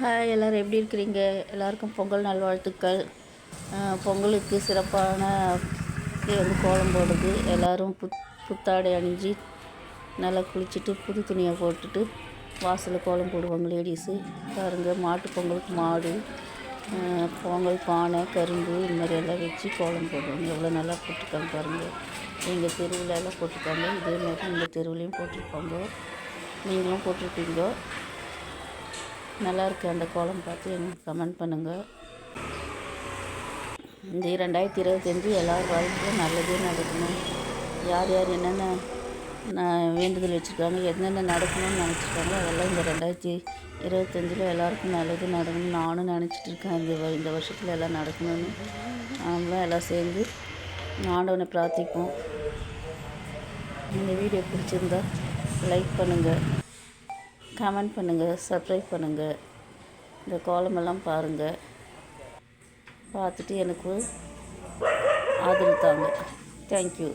Hi எல்லோரும் எப்படி இருக்கிறீங்க? எல்லாருக்கும் பொங்கல் நல்வாழ்த்துக்கள். பொங்கலுக்கு சிறப்பான வந்து கோலம் போடுது எல்லோரும் புத் புத்தாடை அணிஞ்சு நல்லா குளிச்சுட்டு புது துணியை போட்டுட்டு வாசலில் கோலம் போடுவாங்க லேடிஸு பாருங்கள் மாட்டு பொங்கலுக்கு மாடு பொங்கல் பானை கரும்பு இந்த மாதிரி எல்லாம் வச்சு கோலம் போடுவாங்க. எவ்வளோ நல்லா போட்டிருக்காங்க பாருங்கள் எங்கள் தெருவில் எல்லாம் போட்டிருக்காங்க. இதே மாதிரி எங்கள் தெருவுலேயும் போட்டிருப்பாங்க. நீங்களும் போட்டிருப்பீங்க. நல்லாயிருக்கு. அந்த கோலம் பார்த்து எனக்கு கமெண்ட் பண்ணுங்கள் இந்த ரெண்டாயிரத்தி இருபத்தஞ்சி எல்லார் வாழ்க்கையும் நல்லதே நடக்கணும். யார் யார் என்னென்ன நான் வேண்டுதல் வச்சுருக்காங்க என்னென்ன நடக்கணும்னு நினச்சிருக்காங்களோ அதெல்லாம் இந்த ரெண்டாயிரத்தி இருபத்தஞ்சில் எல்லாருக்கும் நல்லது நடக்கணும் நானும் நினச்சிட்டு இருக்கேன். இந்த வ- இந்த வருஷத்தில் எல்லாம் நடக்கணும்னு. நாமளும் எல்லாம் சேர்ந்து ஆண்டவனை பிரார்த்திப்போம். இந்த வீடியோ பிடிச்சிருந்தா லைக் பண்ணுங்கள் கமெண்ட் பண்ணுங்கள் சப்ஸ்கிரைப் பண்ணுங்கள் இந்த கோலமெல்லாம் பாருங்கள் பார்த்துட்டு எனக்கு ஆதரவு தாங்க. தேங்க்யூ